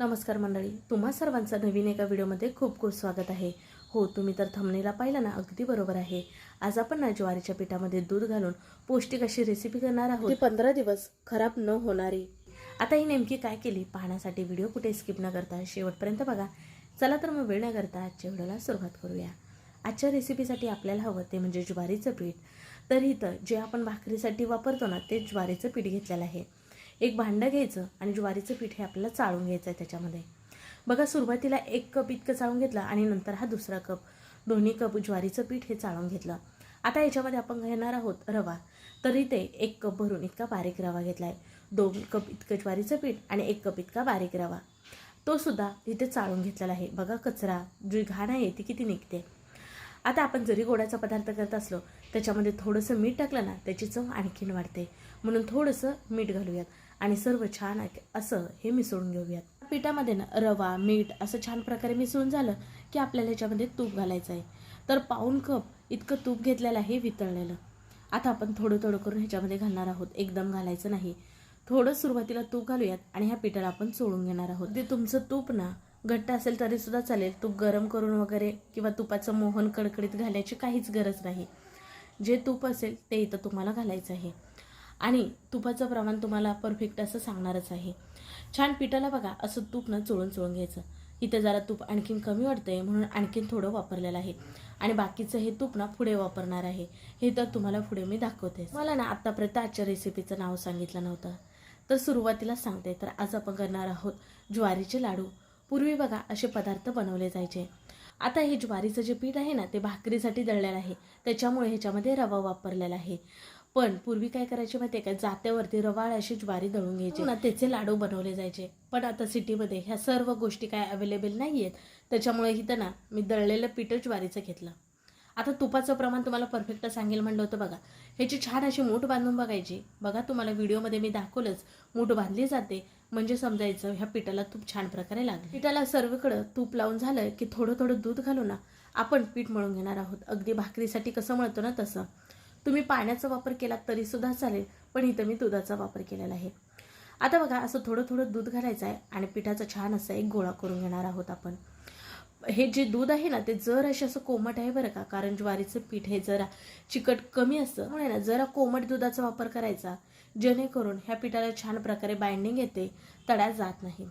नमस्कार मंडळी तुम्हा सर्वांचं नवीन एका व्हिडिओमध्ये खूप खूप स्वागत आहे. हो तुम्ही तर थंबनेला पाहिलं ना अगदी बरोबर आहे. आज आपण ना ज्वारीच्या पिठामध्ये दूध घालून पौष्टिक अशी रेसिपी करणार आहोत. पंधरा दिवस खराब न होणारी. आता ही नेमकी काय केली पाहण्यासाठी व्हिडिओ कुठे स्किप न करता शेवटपर्यंत बघा. चला तर मग वेळ न करता आजच्या व्हिडिओला सुरुवात करूया. आजच्या रेसिपीसाठी आपल्याला हवं ते म्हणजे ज्वारीचं पीठ. तर इथं जे आपण भाकरीसाठी वापरतो ना ते ज्वारीचं पीठ घेतलेलं आहे. एक भांडं घ्यायचं आणि ज्वारीचं पीठ हे आपल्याला चाळून घ्यायचं आहे त्याच्यामध्ये. बघा सुरुवातीला एक कप इतकं चाळून घेतलं आणि नंतर हा दुसरा कप दोन्ही कप ज्वारीचं पीठ हे चाळून घेतलं. आता याच्यामध्ये आपण घेणार आहोत रवा. तरी ते एक कप भरून इतका बारीक रवा घेतला आहे दोन कप इतकं ज्वारीचं पीठ आणि एक कप इतका बारीक रवा. तो सुद्धा इथे चाळून घेतलेला आहे. बघा कचरा जी घाण आहे ती किती निघते. आता आपण जरी गोडाचा पदार्थ करत असलो त्याच्यामध्ये थोडंसं मीठ टाकलं ना त्याची चव आणखीन वाढते. म्हणून थोडंसं मीठ घालूयात. आणि सर्व छान असं हे मिसळून घेऊयात. पिठामध्ये ना रवा मीठ असं छान प्रकारे मिसळून झालं की आपल्याला ह्याच्यामध्ये तूप घालायचं आहे. तर पाऊन कप इतकं तूप घेतलेलं आहे वितळलेलं. आता आपण थोडं थोडं करून ह्याच्यामध्ये घालणार आहोत. एकदम घालायचं नाही. थोडं सुरुवातीला तूप घालूयात आणि ह्या पिठाला आपण चोळून घेणार आहोत. ते तुमचं तूप ना घट्ट असेल तरी सुद्धा चालेल. तूप गरम करून वगैरे किंवा तुपाचं मोहन कडकडीत घालायची काहीच गरज नाही. जे तूप असेल ते इथं तुम्हाला घालायचं आहे. आणि तुपाचं प्रमाण तुम्हाला परफेक्ट असं सांगणारच आहे. छान पिठाला बघा असं तूप न चोळून चोळून घ्यायचं. इथं जरा तूप आणखीन कमी वाटतंय म्हणून आणखीन थोडं वापरलेलं आहे. आणि बाकीचं हे तूप ना पुढे वापरणार आहे. हे तर तुम्हाला पुढे मी दाखवते. मला ना आत्तापर्यंत आजच्या रेसिपीचं नाव सांगितलं नव्हतं. तर सुरुवातीला सांगते तर आज आपण करणार आहोत ज्वारीचे लाडू. पूर्वी बघा असे पदार्थ बनवले जायचे. आता हे ज्वारीचं जे पीठ आहे ना ते भाकरीसाठी दळलेलं आहे. त्याच्यामुळे ह्याच्यामध्ये रवा वापरलेला आहे. पण पूर्वी काय करायचे माहिती आहे का? जात्यावरती रवाळ अशी ज्वारी दळून घ्यायची. ना त्याचे लाडू बनवले जायचे. पण आता सिटीमध्ये ह्या सर्व गोष्टी काय अवेलेबल नाही आहेत त्याच्यामुळे इथं ना मी दळलेलं पीठ ज्वारीचं घेतलं. आता तुपाचं प्रमाण तुम्हाला परफेक्ट सांगेल म्हणलं होतं बघा. ह्याची छान अशी मूठ बांधून बघायची. बघा तुम्हाला व्हिडिओमध्ये मी दाखवलंच. मूठ बांधली जाते. म्हणजे समजायचं ह्या पिठाला तूप छान प्रकारे लागले. पिठाला सर्वकडं तूप लावून झालं की थोडं थोडं दूध घालून ना आपण पीठ मळून घेणार आहोत. अगदी भाकरीसाठी कसं मळतो ना तसं. तुम्ही पाण्याचा वापर केला तरी सुद्धा चालेल पण इथं मी दुधाचा वापर केलेला आहे. आता बघा असं थोडं थोडं दूध घालायचं आहे आणि पिठाचा छान असा एक गोळा करून घेणार आहोत आपण. हे जे दूध आहे ना ते जर असे असं कोमट आहे बरं का कारण ज्वारीचं पीठ हे जरा चिकट कमी असतं म्हणून ना जरा कोमट दुधाचा वापर करायचा जेणेकरून ह्या पिठाला छान प्रकारे बाइंडिंग येते तड्या जात नाही.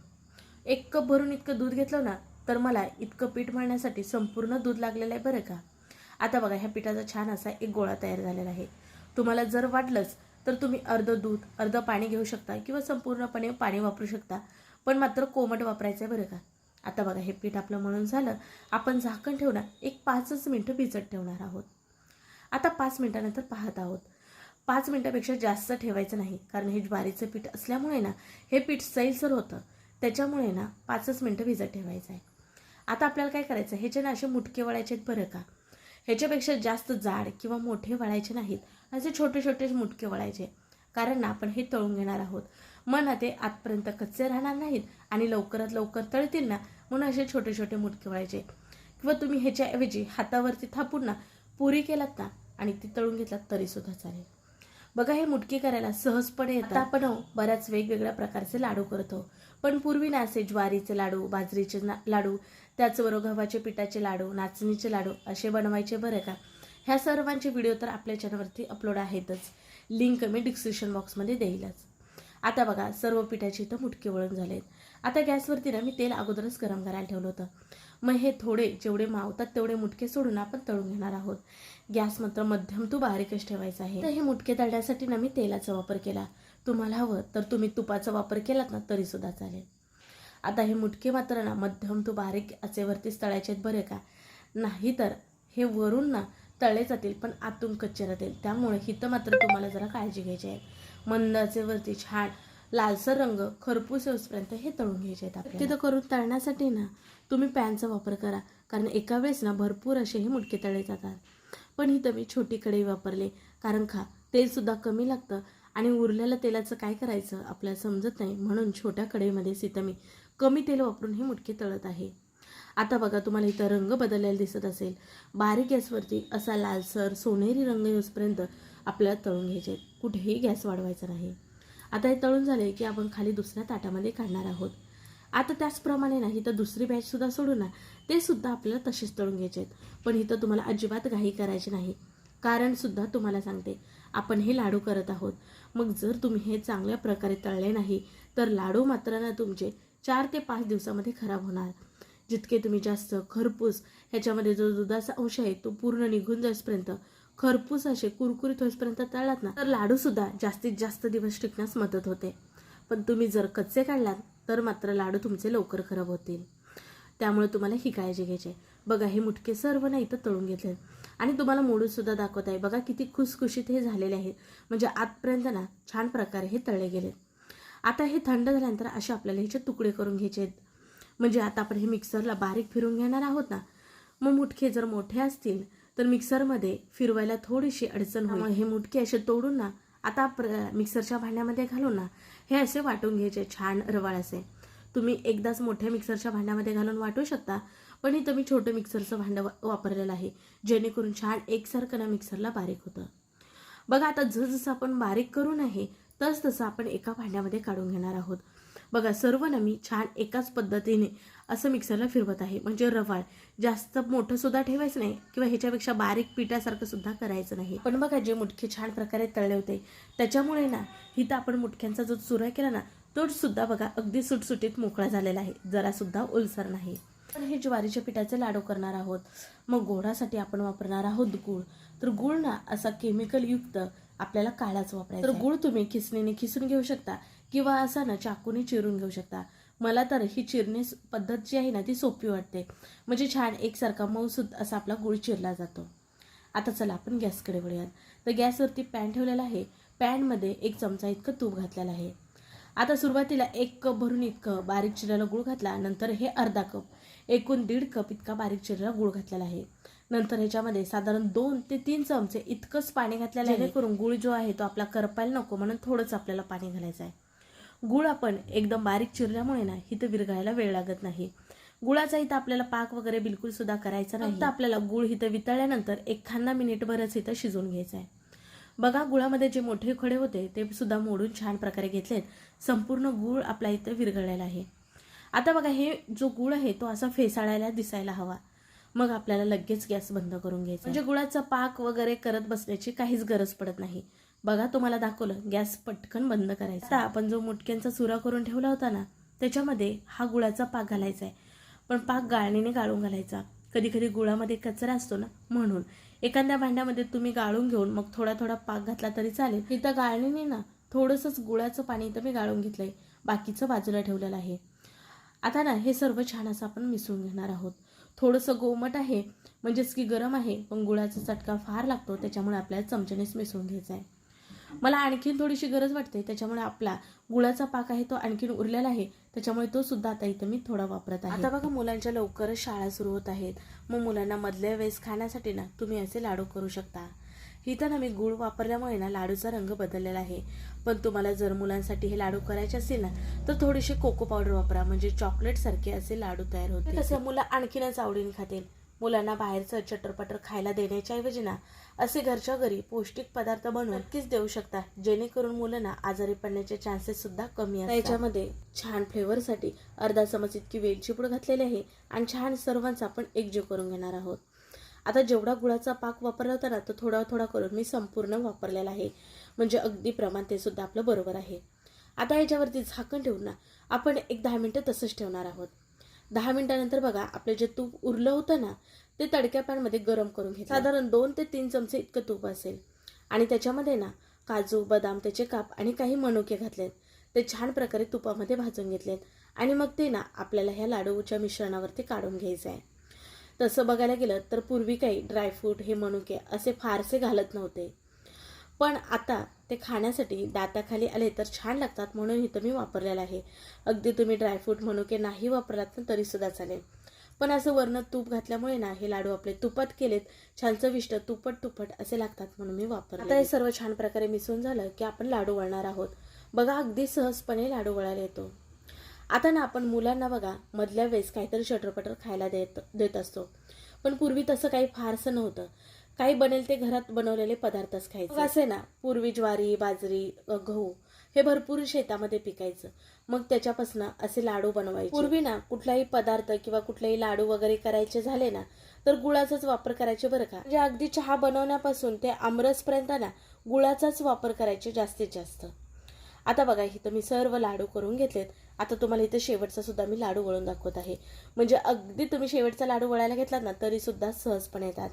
एक कप भरून इतकं दूध घेतलं ना तर मला इतकं पीठ मळण्यासाठी संपूर्ण दूध लागलेलं आहे बरं का. आता बघा ह्या पिठाचा छान असा एक गोळा तयार झालेला आहे. तुम्हाला जर वाटलंच तर तुम्ही अर्ध दूध अर्ध पाणी घेऊ शकता किंवा संपूर्णपणे पाणी वापरू शकता पण मात्र कोमट वापरायचं आहे बरं का. आता बघा हे पीठ आपलं म्हणून झालं आपण झाकण ठेवणार एक पाचच मिनटं भिजत ठेवणार आहोत. आता पाच मिनटानंतर पाहत आहोत. पाच मिनटापेक्षा जास्त ठेवायचं नाही कारण हे ज्वारीचं पीठ असल्यामुळे ना हे पीठ सैलसर होतं. त्याच्यामुळे ना पाचच मिनटं भिजत ठेवायचं आहे आता आपल्याला काय करायचं ह्याचे ना असे मुटके वळायचे आहेत बरं का ह्याच्यापेक्षा जास्त जाड किंवा मोठे वळायचे नाहीत. असे छोटे छोटे मुटके वळायचे. कारण ना आपण हे तळून घेणार आहोत. मग ना ते आतपर्यंत कच्चे राहणार नाहीत आणि लवकरात लवकर तळतील ना म्हणून असे छोटे छोटे मुटके वळायचे. किंवा तुम्ही ह्याच्याऐवजी हातावरती थापून ना पुरी केलात ना आणि ती तळून घेतलात तरीसुद्धा चालेल. बघा हे मुटके करायला सहजपणे येतात. आपण हो, बऱ्याच वेगवेगळ्या प्रकारचे लाडू करतो. पण पूर्वी ना असे ज्वारीचे लाडू बाजरीचे लाडू त्याचबरोबर गव्हाचे पिठाचे लाडू नाचणीचे लाडू असे बनवायचे बरं का? ह्या सर्वांचे व्हिडिओ तर आपल्या चॅनलवरती अपलोड आहेतच. लिंक मी डिस्क्रिप्शन बॉक्समध्ये देईलच. आता बघा सर्व पिठाचे इथं मुटके वळून झालेत. आता गॅसवरती ना मी तेल अगोदरच गरम करायला ठेवलं होतं. मग हे थोडे जेवढे मावतात तेवढे मुटके सोडून आपण तळून घेणार आहोत. गॅस मात्र मध्यम तू बारीकच ठेवायचा आहे. तर हे मुटके तळण्यासाठी ना मी तेलाचा वापर केला. तुम्हाला हवं तर तुम्ही तुपाचा वापर केलात ना तरी सुद्धा चालेल. आता हे मुटके मात्र ना मध्यम तू बारीक आचेवरतीच तळायचे आहेत बरे का? नाही तर हे वरून ना तळे जातील पण आतून कच्चे राहतील. त्यामुळे हिथं मात्र तुम्हाला जरा काळजी घ्यायची आहे. मंद आचेवरती छान लालसर रंग खरपूस येऊसपर्यंत हे तळून घ्यायचे आहेत आपल्याला. तिथं करून तळण्यासाठी ना तुम्ही पॅनचा वापर करा. कारण एका वेळेस ना भरपूर असे हे मुटके तळले जातात. पण इथं मी छोटी कढई वापरले. कारण खा तेलसुद्धा कमी लागतं आणि उरलेलं तेलाचं काय करायचं आपल्याला समजत नाही. म्हणून छोट्या कढईमध्ये इथं मी कमी तेल वापरून हे मुटके तळत आहे. आता बघा तुम्हाला इथं रंग बदललेला दिसत असेल. बारीक गॅसवरती असा लालसर सोनेरी रंग येऊसपर्यंत आपल्याला तळून घ्यायचे आहेत. कुठेही गॅस वाढवायचा नाही. आता हे तळून झाले की आपण खाली दुसऱ्या ताटामध्ये काढणार आहोत. आता त्याचप्रमाणे नाही तर दुसरी बॅचसुद्धा सोडू ना ते सुद्धा आपल्याला तसेच तळून घ्यायचे आहेत. पण इथं तुम्हाला अजिबात घाई करायची नाही. कारण सुद्धा तुम्हाला सांगते आपण हे लाडू करत आहोत. मग जर तुम्ही हे चांगल्या प्रकारे तळले नाही तर लाडू मात्र ना तुमचे चार ते पाच दिवसामध्ये खराब होणार. जितके तुम्ही जास्त खरपूस ह्याच्यामध्ये जो दुधाचा अंश आहे तो पूर्ण निघून जाईपर्यंत खरपूस असे कुरकुरीत होईपर्यंत तळलात ना तर लाडूसुद्धा जास्तीत जास्त दिवस टिकण्यास मदत होते. पण तुम्ही जर कच्चे काढलात तर मात्र लाडू तुमचे लवकर खराब होतील. त्यामुळे तुम्हाला ही काळजी घ्यायची आहे. बघा हे मुटके सर्व ना इथं तळून घेतले आणि तुम्हाला मोडूनसुद्धा दाखवत आहे. बघा किती खुसखुशीत हे झालेले आहेत म्हणजे आजपर्यंत ना छान प्रकारे हे तळले गेले आता हे थंड झाल्यानंतर असे आपल्याला ह्याचे तुकडे करून घ्यायचे आहेत. म्हणजे आता आपण हे मिक्सरला बारीक फिरून घेणार आहोत ना. मग मुटके जर मोठे असतील तर मिक्सरमध्ये फिरवायला थोडीशी अडचण होईल. हे मुटके असे तोडून ना आता प्र मिक्सरच्या भांड्यामध्ये घालून ना हे असे वाटून घ्यायचे छान रवाळ असे. तुम्ही एकदाच मोठ्या मिक्सरच्या भांड्यामध्ये घालून वाटू शकता पण इथं मी छोटं मिक्सरचं भांडं वापरलेलं आहे जेणेकरून छान एकसारखं ना मिक्सरला बारीक होतं. बघा आता जसं आपण बारीक करून आहे तस तसं आपण एका भांड्यामध्ये काढून घेणार आहोत. बघा सर्व ना मी छान एकाच पद्धतीने असं मिक्सरला फिरवत आहे. म्हणजे रवाळ. जास्त मोठं सुद्धा ठेवायचं नाही किंवा ह्याच्यापेक्षा बारीक पिठासारखं सुद्धा करायचं नाही. पण बघा जे मुटके छान प्रकारे तळले होते त्याच्यामुळे ना इथं आपण मुटक्यांचा जो चुरा केला ना तो सुद्धा बघा अगदी सुटसुटीत मोकळा झालेला आहे. जरा सुद्धा ओलसर नाही. तर हे ज्वारीच्या पिठाचे लाडू करणार आहोत. मग गोडासाठी आपण वापरणार आहोत गुळ. तर गुळ ना असा केमिकल युक्त आपल्याला काळाच वापरायचा तर गुळ तुम्ही खिसणीने खिसून घेऊ शकता. किंवा असा ना चाकूने चिरून घेऊ शकता. मला तर ही चिरणे पद्धत जी आहे ना ती सोपी वाटते. म्हणजे छान एकसारखा मऊसूद असा आपला गुळ चिरला जातो. आता चला आपण गॅसकडे वळूयात. तर गॅसवरती पॅन ठेवलेला आहे. पॅनमध्ये एक चमचा इतकं तूप घातलेलं आहे. आता सुरुवातीला एक कप भरून इतकं बारीक चिरलेला गुळ घातला. नंतर हे अर्धा कप एकूण दीड कप इतका बारीक चिरलेला गुळ घातलेला आहे. नंतर ह्याच्यामध्ये साधारण दोन ते तीन चमचे इतकंच पाणी घातलेलं आहे. जेणेकरून गुळ जो आहे तो आपला करपायला नको म्हणून थोडंच आपल्याला पाणी घालायचं आहे. गुळ आपण एकदम बारीक चिरल्यामुळे ना इथं विरघळायला वेळ लागत नाही. गुळाचा इथं आपल्याला पाक वगैरे बिलकुल सुद्धा करायचा नाही. फक्त आपल्याला गुळ इथं वितळल्यानंतर एखादा मिनिटभरच इथं शिजवून घ्यायचं आहे बघा गुळामध्ये जे मोठे खडे होते ते सुद्धा मोडून छान प्रकारे घेतलेत. संपूर्ण गुळ आपला इथं विरघळलेला आहे. आता बघा हे जो गुळ आहे तो असा फेसाळायला दिसायला हवा. मग आपल्याला लगेच गॅस बंद करून घ्यायचा. म्हणजे गुळाचा पाक वगैरे करत बसण्याची काहीच गरज पडत नाही. बघा तुम्हाला दाखवलं गॅस पटकन बंद करायचा. आता आपण जो मुटक्यांचा चुरा करून ठेवला होता ना त्याच्यामध्ये हा गुळाचा पाक घालायचा आहे. पण पाक गाळणीने गाळून घालायचा. कधी कधी गुळामध्ये कचरा असतो ना म्हणून. एखाद्या भांड्यामध्ये तुम्ही गाळून घेऊन मग थोडा थोडा पाक घातला तरी चालेल. इथं गाळणीने ना थोडंसंच गुळाचं पाणी इथं मी गाळून घेतलंय. बाकीचं बाजूला ठेवलेलं आहे. आता ना हे सर्व छान असं आपण मिसळून घेणार आहोत. थोडंसं गोमट आहे म्हणजेच की गरम आहे पण गुळाचा चटका फार लागतो त्याच्यामुळे आपल्याला चमच्यानेच मिसळून घ्यायचा आहे. मला आणखीन थोडीशी गरज वाटते त्याच्यामुळे आपला गुळाचा पाक आहे तो आणखीन उरलेला आहे त्याच्यामुळे तो सुद्धा आता इथं मी थोडा वापरत आहे. आता बघा मुलांच्या लवकरच शाळा सुरू होत आहेत. मग मुलांना मधल्या वेळेस खाण्यासाठी ना तुम्ही असे लाडू करू शकता. इथं ना मी गुळ वापरल्यामुळे ना लाडूचा रंग बदललेला आहे. पण तुम्हाला जर मुलांसाठी हे लाडू करायचे असतील ना तर थोडीशी कोको पावडर वापरा. म्हणजे चॉकलेट सारखे असे लाडू तयार होते कसं मुलं आणखीनच आवडीने खातील. मुलांना बाहेरचं चटरपटर खायला देण्याच्या ऐवजी ना असे घरच्या घरी पौष्टिक पदार्थ बनवून नक्कीच देऊ शकता. जेणेकरून मुलांना आजारी पडण्याचे चान्सेस सुद्धा कमी असतात. याच्यामध्ये छान फ्लेवरसाठी अर्धा चमच इतकी वेलची पूड घातलेली आहे आणि छान सर्वांचा आपण एकजीव करून घेणार आहोत. आता जेवढा गुळाचा पाक वापरला होता ना तो थोडा थोडा करून मी संपूर्ण वापरलेला आहे. म्हणजे अगदी प्रमाण ते सुद्धा आपलं बरोबर आहे. आता याच्यावरती झाकण ठेवून ना आपण एक दहा मिनटं तसंच ठेवणार आहोत. दहा मिनिटानंतर बघा आपलं जे तूप उरलं होतं ना ते तडक्या पॅनमध्ये गरम करून घे साधारण दोन ते तीन चमचे इतकं तूप असेल. आणि त्याच्यामध्ये ना काजू बदाम त्याचे काप आणि काही मनुके घातलेत. ते छान प्रकारे तुपामध्ये भाजून घेतलेत. आणि मग ते ना आपल्याला ह्या लाडूच्या मिश्रणावरती काढून घ्यायचं आहे तसं बघायला गेलं तर पूर्वी काही ड्रायफ्रूट हे मनुके असे फारसे घालत नव्हते. पण आता ते खाण्यासाठी दाताखाली आले तर छान लागतात म्हणून इथं मी वापरलेलं आहे. अगदी तुम्ही ड्रायफ्रूट मनुके नाही वापरलात ना तरीसुद्धा चालेल. पण असं वरनं तूप घातल्यामुळे ना हे लाडू आपले तुपात केलेत छान चविष्ट तुपट तुपट असे लागतात म्हणून मी वापरले आता हे सर्व छान प्रकारे मिसळून झालं की आपण लाडू वळणार आहोत. बघा अगदी सहजपणे लाडू वळायला येतो. आता ना आपण मुलांना बघा मधल्या वेळेस काहीतरी चटरपटर खायला देत देत असतो. पण पूर्वी तसं काही फारसं नव्हतं. काही बनेल ते घरात बनवलेले पदार्थच खायचे. असे ना पूर्वी ज्वारी बाजरी गहू हे भरपूर शेतामध्ये पिकायचं. मग त्याच्यापासून असे लाडू बनवायचे. पूर्वी ना कुठलाही पदार्थ किंवा कुठलेही लाडू वगैरे करायचे झाले ना तर गुळाचाच वापर करायचे बरं का. म्हणजे अगदी चहा बनवण्यापासून ते आमरसपर्यंत ना गुळाचाच वापर करायचे जास्तीत जास्त. आता बघा इथं मी सर्व लाडू करून घेतलेत. आता तुम्हाला इथं शेवटचा सुद्धा मी लाडू वळून दाखवत आहे. म्हणजे अगदी तुम्ही शेवटचा लाडू वळायला घेतलात ना तरी सुद्धा सहजपणे येतात.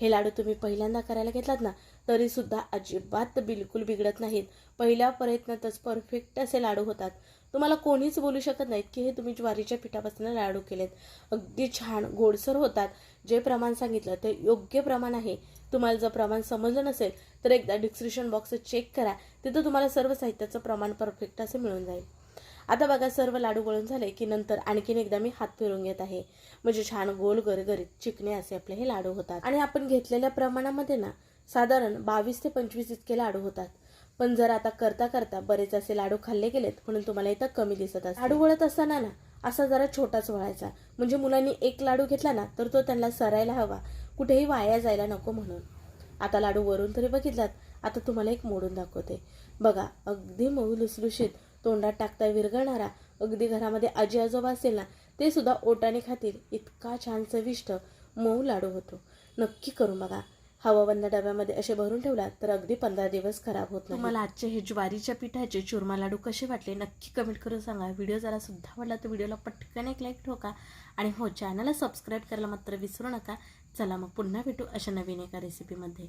हे लाडू तुम्ही पहिल्यांदा करायला घेतलात ना तरीसुद्धा अजिबात बिलकुल बिघडत नाहीत. पहिल्या प्रयत्नातच परफेक्ट असे लाडू होतात. तुम्हाला कोणीच बोलू शकत नाहीत की हे तुम्ही ज्वारीच्या पिठापासून लाडू केलेत. अगदी छान गोडसर होतात. जे प्रमाण सांगितलं ते योग्य प्रमाण आहे. तुम्हाला जर प्रमाण समजलं नसेल तर एकदा डिस्क्रिप्शन बॉक्स चेक करा. तिथं तुम्हाला सर्व साहित्याचं प्रमाण परफेक्ट असे मिळून जाईल. आता बघा सर्व लाडू वळून झाले की नंतर आणखीन एकदा मी हात फिरून घेत आहे. म्हणजे छान गोल गरगरीत चिकणे असे आपले हे लाडू होतात. आणि आपण घेतलेल्या प्रमाणामध्ये ना साधारण बावीस ते पंचवीस इतके लाडू होतात. पण जर आता करता करता बरेच असे लाडू खाल्ले गेलेत म्हणून तुम्हाला इथं कमी दिसत असतात लाडू वळत असताना ना असा जरा छोटाच वळायचा. म्हणजे मुलांनी एक लाडू घेतला ना तर तो त्यांना सरायला हवा. कुठेही वाया जायला नको म्हणून. आता लाडू वरून तरी बघितलात. आता तुम्हाला एक मोडून दाखवते. बघा अगदी मऊ लुसलुशीत तोंडात टाकता विरघळणारा अगदी घरामध्ये आजी आजोबा असेल ना ते सुद्धा ओटाने खातील. इतका छान चविष्ट मऊ लाडू होतो. नक्की करू बघा. हवाबंद डब्यामध्ये असे भरून ठेवला तर अगदी पंधरा दिवस खराब होत नाही. मला आजचे हे ज्वारीच्या पिठाचे चुरमा लाडू कसे वाटले नक्की कमेंट करून सांगा. व्हिडिओ जरा सुद्धा आवडला तर व्हिडिओला पटकन एक लाईक ठोका आणि हो चॅनलला सबस्क्राईब करायला मात्र विसरू नका. चला मग पुन्हा भेटू अशा नवीन एका रेसिपीमध्ये